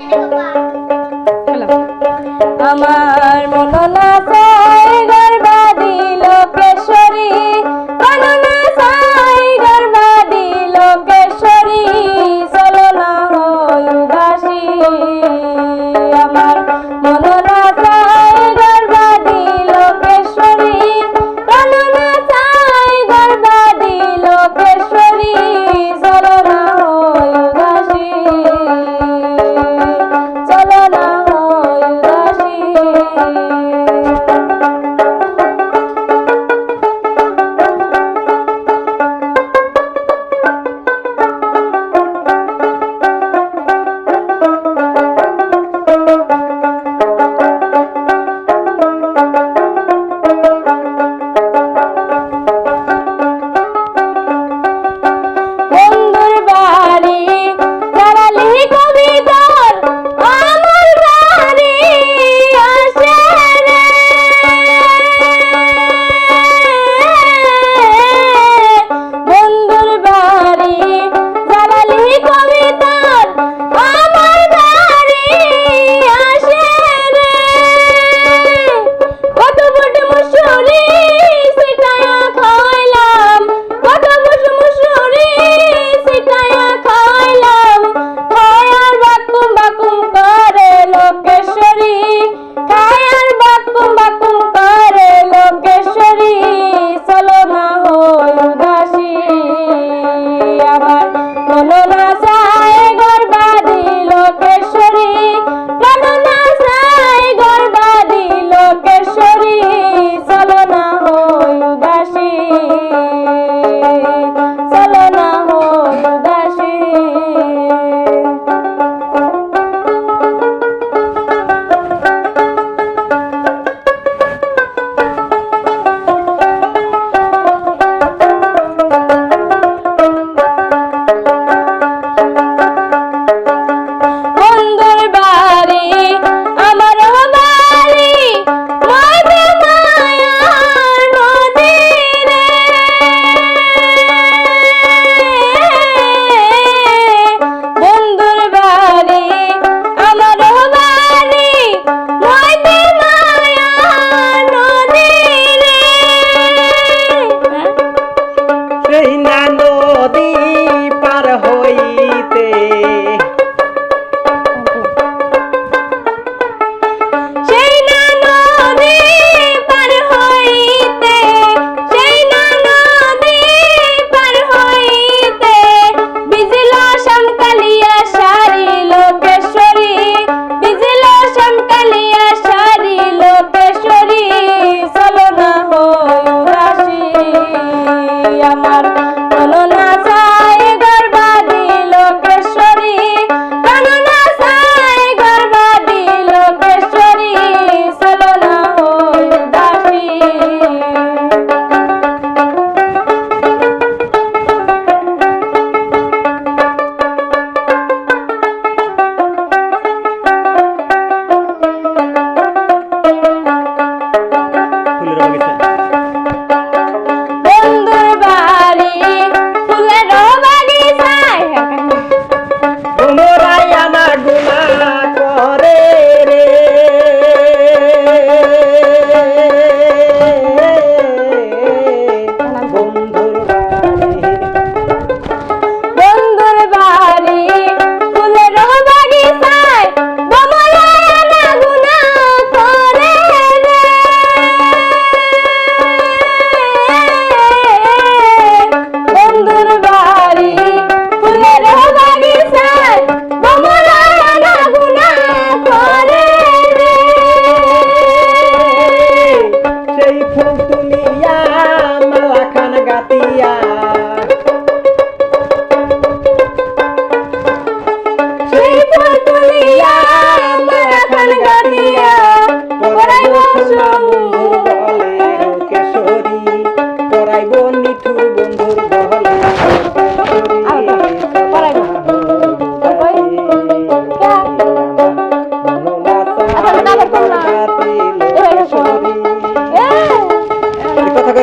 Cari. গো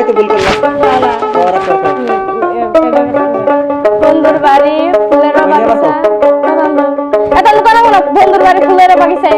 তো বলবেন না পড়া সরকার বন্ধুর বাড়ি ফুলের বাগিচা এটা লুকানো বন্ধুর বাড়ি ফুলের বাগিচা